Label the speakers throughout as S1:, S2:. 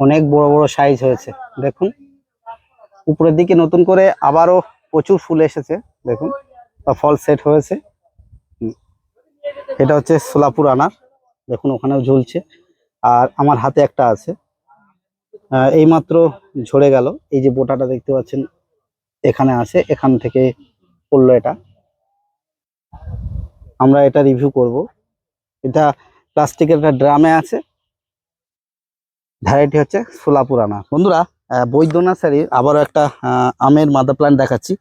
S1: অনেক বড় বড় সাইজ হয়েছে। দেখুন। উপরের দিকে নতুন করে আবারও প্রচুর ফুল এসেছে। দেখুন বা ফল সেট হয়েছে। এটা হচ্ছে সোলাপুর আনার। দেখুন, ওখানেও ঝুলছে। আর আমার হাতে একটা আছে। এইমাত্র ঝরে গেল। এই যে বোটাটা দেখতে পাচ্ছেন, এখানে আছে। এখান থেকে পড়ল এটা। আমরা এটা রিভিউ করব। এটা প্লাস্টিকের একটা ড্রামে আছে। ভ্যারাইটি হচ্ছে সোলাপুর আনা বন্ধুরা আহ, বৈদ্য নার্সারির আবারও একটা আমের মাদার প্ল্যান্ট দেখাচ্ছি।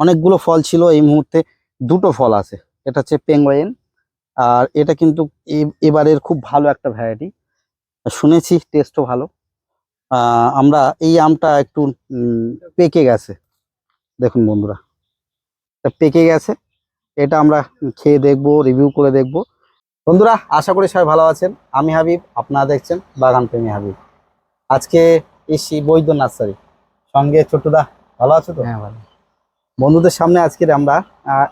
S1: অনেকগুলো ফল ছিল এই মুহূর্তে দুটো ফল আছে। এটা হচ্ছে পেঙ্গুইন আর এটা কিন্তু এবারের খুব ভালো একটা ভ্যারাইটি। শুনেছি টেস্টও ভালো। আমরা এই আমটা একটু পেকে গেছে। দেখুন বন্ধুরা পেকে গেছে। এটা আমরা খেয়ে দেখব রিভিউ করে দেখব। বন্ধুরা আশা করি সবাই ভালো আছেন। আমি হাবিব আপনারা দেখছেন বাগান প্রেমী হাবিব। আজকে এসি বৈদ্য নার্সারি। সঙ্গে ছোটদা ভালো আছো তো?
S2: হ্যাঁ ভালো।
S1: বন্ধুদের সামনে আজকে আমরা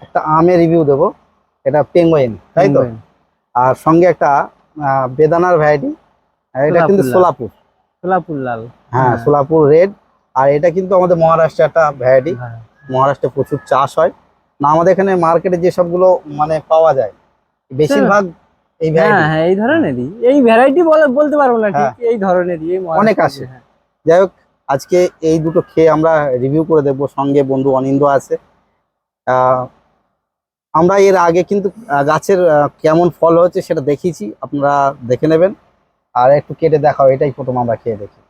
S1: একটা আমের রিভিউ দেবো। এটা পেঙ্গুইন তাই তো? আর সঙ্গে একটা বেদানার ভ্যারাইটি এটা কিন্তু
S2: সোলাপুর
S1: সোলাপুর।
S2: লাল।
S1: হ্যাঁ
S2: হ্যাঁ।
S1: সোলাপুর রেড আর এটা কিন্তু আমাদের মহারাষ্ট্রে একটা ভ্যারাইটি। মহারাষ্ট্রে প্রচুর চাষ হয়। না আমাদের এখানে মার্কেটে যে সবগুলো মানে পাওয়া যায় বেশিরভাগ এই
S2: হ্যাঁ হ্যাঁ এই ধরনেরই। এই ভ্যারাইটি বলতে পারব না ঠিক
S1: হ্যাঁ।
S2: এই ধরনেরই
S1: অনেক।
S2: হ্যাঁ।
S1: যাই হোক আজকে এই দুটো খেয়ে আমরা রিভিউ করে দেখব সঙ্গে বন্ধু অনিন্দ আছে। আমরা এর আগে কিন্তু গাছের কেমন ফল হচ্ছে সেটা দেখিয়েছি আপনারা দেখে নেবেন। আর একটু কেটে দেখাও এটাই প্রথম আমরা খেয়ে দেখি।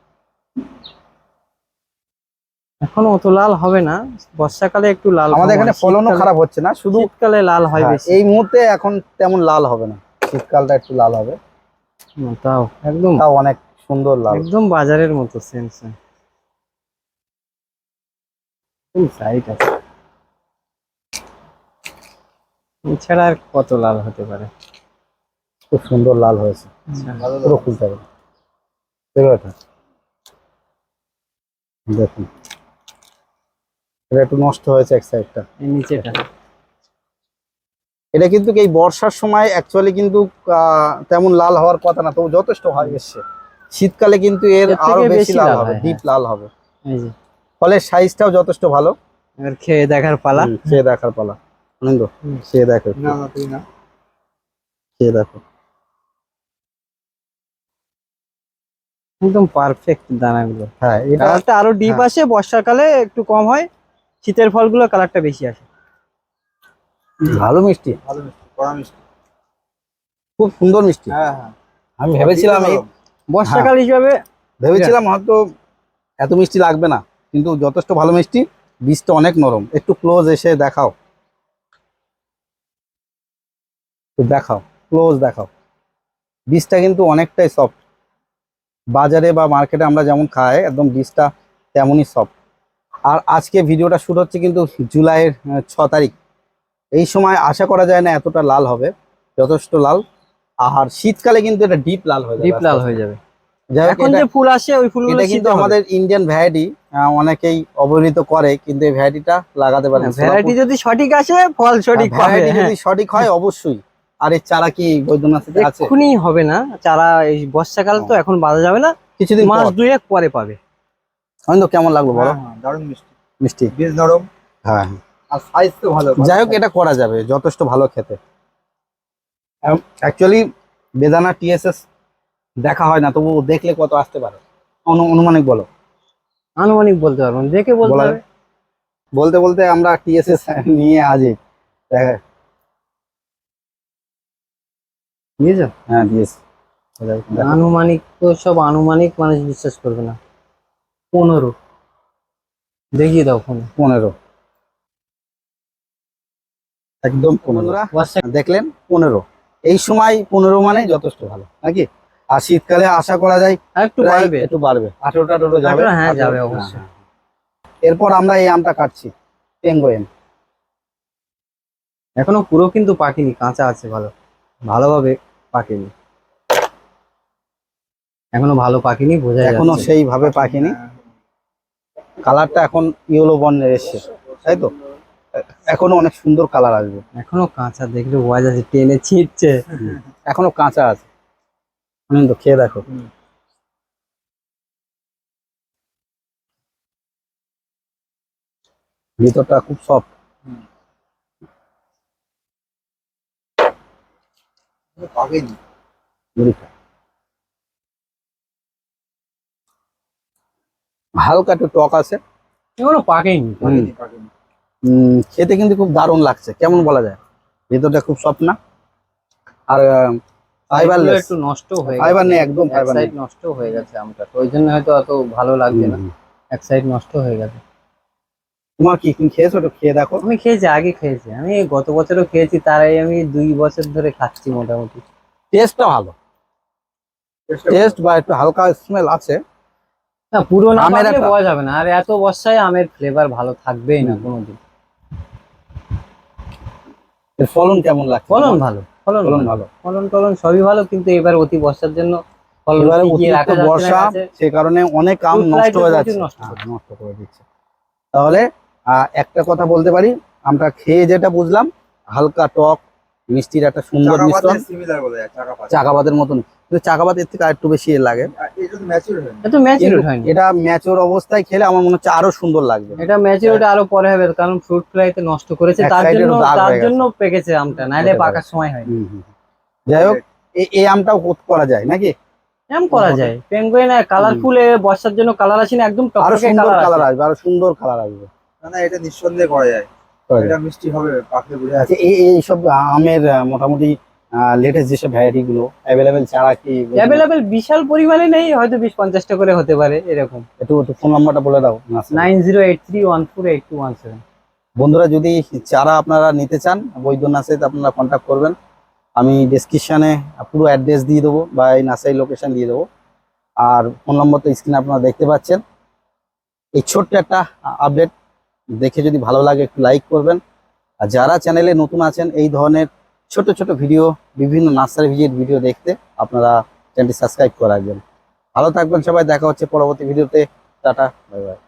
S2: এখন অত লাল হবে না বর্ষাকালে একটু লাল
S1: আমাদের এখানে ফলনও খারাপ হচ্ছে না শুধু
S2: শীতকালে লাল হয়
S1: হ্যাঁ,
S2: বেশি।
S1: এই মুহূর্তে এখন তেমন লাল হবে না। শীতকালটা একটু লাল হবে।
S2: তাও। একদম।
S1: তাও অনেক সুন্দর লাল।
S2: একদম বাজারের মতো সেন্স সাইড আছে। এছাড়া আর কত লাল হতে পারে?
S1: খুব সুন্দর লাল হয়েছে। পুরো এটা। দেখুন। এটা একটু নষ্ট হয়েছে এক সাইডটা
S2: নিচেটা।
S1: এটা কিন্তু এই বর্ষার সময় অ্যাকচুয়ালি কিন্তু তেমন লাল হওয়ার কথা না তবু যথেষ্ট হয় এসছে। শীতকালে কিন্তু এর আরও বেশি লাল হবে ডিপ লাল হবে।
S2: এই যে।
S1: ফলের সাইজটাও যথেষ্ট ভালো।
S2: এবার খেয়ে দেখার পালা।
S1: খেয়ে দেখার পালা। আনন্দ খেয়ে দেখো। খেয়ে দেখো।
S2: একদম পারফেক্ট দানাগুলো।
S1: হ্যাঁ এটা
S2: আরও ডিপ
S1: হ্যাঁ।
S2: আসে বর্ষাকালে একটু কম হয় শীতের ফলগুলো কালারটা বেশি আসে।
S1: ভালো মিষ্টি।
S3: ভালো মিষ্টি কড়া মিষ্টি।
S1: খুব সুন্দর মিষ্টি।
S3: হ্যাঁ হ্যাঁ।
S1: আমি ভেবেছিলাম এই
S2: বর্ষাকাল হিসাবে
S1: ভেবেছিলাম হয়তো এত মিষ্টি লাগবে না কিন্তু যথেষ্ট ভালো মিষ্টি বীজটা অনেক নরম। একটু ক্লোজ এসে দেখাও। দেখাও ক্লোজ দেখাও। বীজটা কিন্তু অনেকটাই সফট বাজারে বা মার্কেটে আমরা যেমন খাই একদম বীজটা তেমনই সফট আর আজকে ভিডিওটা শুট হচ্ছে কিন্তু জুলাইয়ের ছ তারিখ। এই সময় আশা করা যায় না এতটা লাল হবে যথেষ্ট লাল। আর শীতকালে কিন্তু এটা ডিপ লাল হয়ে
S2: ডিপ লাল হয়ে যাবে। এখন যে ফুল আসে ওই ফুলগুলো
S1: কিন্তু আমাদের ইন্ডিয়ান ভ্যারাইটি অনেকেই অবহেলিত করে কিন্তু এই ভ্যারাইটিটা লাগাতে পারেন।
S2: ভ্যারাইটি যদি সঠিক আসে ফল সঠিক
S1: ভ্যারাইটি
S2: হ্যাঁ।
S1: যদি সঠিক হয় অবশ্যই। আর এই চারা কি বৈদ্যনাথ আছে?
S2: এক্ষুনি হবে না। চারা এই বর্ষাকাল তো এখন বাঁধা যাবে না।
S1: কিছুদিন
S2: মাস
S1: পর।
S2: দুয়েক পরে পাবে।
S1: হয়তো কেমন লাগল বলো?
S3: হ্যাঁ, হ্যাঁ, দারুণ মিষ্টি।
S1: মিষ্টি।
S3: বেশ নরম।
S1: হ্যাঁ।
S3: আর সাইজ তো ভালো
S1: যাই হোক এটা করা যাবে যথেষ্ট ভালো খেতে। অ্যাকচুয়ালি বেদানা টিএসএস দেখা হয় না তবু দেখলে কত আসতে পারে। অনু- অনুমানিক বলো।
S2: আনুমানিক বলতে পারব দেখে বলতে হবে।
S1: বলতে বলতে আমরা টিএসএস নিয়ে দেখা
S2: বুঝেছ
S1: হ্যাঁ দিয়েছি।
S2: আনুমানিক তো সব আনুমানিক মানুষ বিশ্বাস করবে না। পনেরো। দেখিয়ে দাও ফোনে।
S1: পনেরো। একদম পনেরো। দেখলেন পনেরো। এই সময় পনেরো মানে যথেষ্ট ভালো নাকি? আর শীতকালে আশা করা যায়
S2: আর একটু বাড়বে।
S1: একটু বাড়বে। যাবে।
S2: হ্যাঁ, যাবে অবশ্যই।
S1: হ্যাঁ, হ্যাঁ। এরপর আমরা এই আমটা কাটছি পেঙ্গোয়েন।
S2: এখনও পুরো কিন্তু পাকেনি কাঁচা আছে ভালো। ভালোভাবে পাকেনি। এখনও ভালো পাকেনি বোঝা এখনও
S1: সেইভাবে পাকেনি। কালারটা এখন ইয়েলো বর্ণের এসছে তাই তো? এখনও অনেক সুন্দর কালার আসবে।
S2: এখনও কাঁচা দেখলে ওয়াজ আছে টেনে ছিঁড়ছে।
S1: এখনও কাঁচা আছে। আনন্দ খেয়ে দেখো। ভিতরটা খুব সফট হালকা একটু টক আছে।
S2: এগুলো পাকেনি
S3: পাকেনি পাকেনি
S1: খেতে কিন্তু খুব দারুণ লাগছে। কেমন বলা যায়? ভিতরটা খুব সফট না? আর ফাইবার
S2: একটু নষ্ট হয়ে
S1: ফাইবার নেই একদম
S2: এক
S1: ফাইবার নেই।
S2: নষ্ট হয়ে গেছে আমটা। তো ওই জন্য হয়তো অত ভালো লাগছে না। এক সাইড নষ্ট হয়ে গেছে।
S1: তোমার কি তুমি খেয়েছো খেয়ে দেখো।
S2: আমি খেয়েছি আগে খেয়েছি। আমি গত বছরও খেয়েছি তারাই আমি দুই বছর ধরে খাচ্ছি মোটামুটি।
S1: টেস্টটা ভালো। টেস্ট বা একটু হালকা স্মেল আছে।
S2: না পুরো না
S1: আমের
S2: পাওয়া যাবে না। আর এত বর্ষায় আমের ফ্লেভার ভালো থাকবেই না কোনোদিন।
S1: এর ফলন কেমন লাগছে?
S2: ফলন ভালো ফলন
S1: ফলন
S2: ভালো। ফলন টলন সবই ভালো কিন্তু এবার অতি বর্ষার জন্য
S1: এবারে অতিরিক্ত বর্ষা সে কারণে অনেক আম নষ্ট হয়ে যাচ্ছে।
S2: নষ্ট
S1: হ্যাঁ। নষ্ট করে দিচ্ছে। তাহলে আহ, একটা কথা বলতে পারি আমরা খেয়ে যেটা বুঝলাম হালকা টক মিষ্টির একটা সুন্দর মিশ্রণ। চাকাবাদের মতন কিন্তু চাকাবাদ এর থেকে আরেকটু বেশি এর লাগে।
S3: আর এটা ম্যাচিউর হয়নি।
S2: এটা ম্যাচিউর
S1: কিন্তু
S2: হয়নি।
S1: এটা ম্যাচোর অবস্থায় খেলে আমার মনে হচ্ছে আরও সুন্দর লাগবে।
S2: এটা ম্যাচিউরিটি আরও পরে হবে কারণ ফ্রুট ফ্লাইতে নষ্ট করেছে তার জন্য তার জন্য পেকেছে আমটা নাইলে পাকার সময় হয়নি।
S1: হুম, হুম, হুম। যাই হোক এই আমটাও করা যায় নাকি?
S2: এম করা যায়। পেঙ্গুইন কালারফুল বর্ষার জন্য কালার আছে না একদম
S1: আরও
S2: টকটকে
S1: সুন্দর
S2: কালার
S1: কালার আসবে আরও সুন্দর কালার আসবে।
S3: না না এটা নিঃসন্দেহে করা যায়। এটা মিষ্টি হবে পাকলে বুঝে আছে
S1: আচ্ছা এই এইসব আমের মোটামুটি লেটেস্ট যেসব ভ্যারাইটি গুলো অ্যাভেলেবেল চারা কি
S2: অ্যাভেলেবেল বিশাল পরিমাণে নেই হয়তো বিশ পঞ্চাশটা করে হতে পারে এরকম।
S1: একটু একটু ফোন নাম্বারটা বলে দাও
S2: nine zero eight three one four eight two one seven.
S1: বন্ধুরা যদি চারা আপনারা নিতে চান বৈদ্য নার্সারিতে আপনারা কন্ট্যাক্ট করবেন। আমি ডেসক্রিপশানে পুরো অ্যাড্রেস দিয়ে দেবো বা এই নার্সারি লোকেশন দিয়ে দেবো। আর ফোন নম্বর তো স্ক্রিনে আপনারা দেখতে পাচ্ছেন। এই ছোট্ট একটা আপডেট দেখে যদি ভালো লাগে একটু লাইক করবেন। আর যারা চ্যানেলে নতুন আছেন এই ধরনের ছোট ছোট ভিডিও, বিভিন্ন নার্সারি ভিজিট ভিডিও দেখতে আপনারা চ্যানেলটি সাবস্ক্রাইব করে রাখবেন। ভালো থাকবেন সবাই, দেখা হচ্ছে পরবর্তী ভিডিওতে। Tata, bye bye.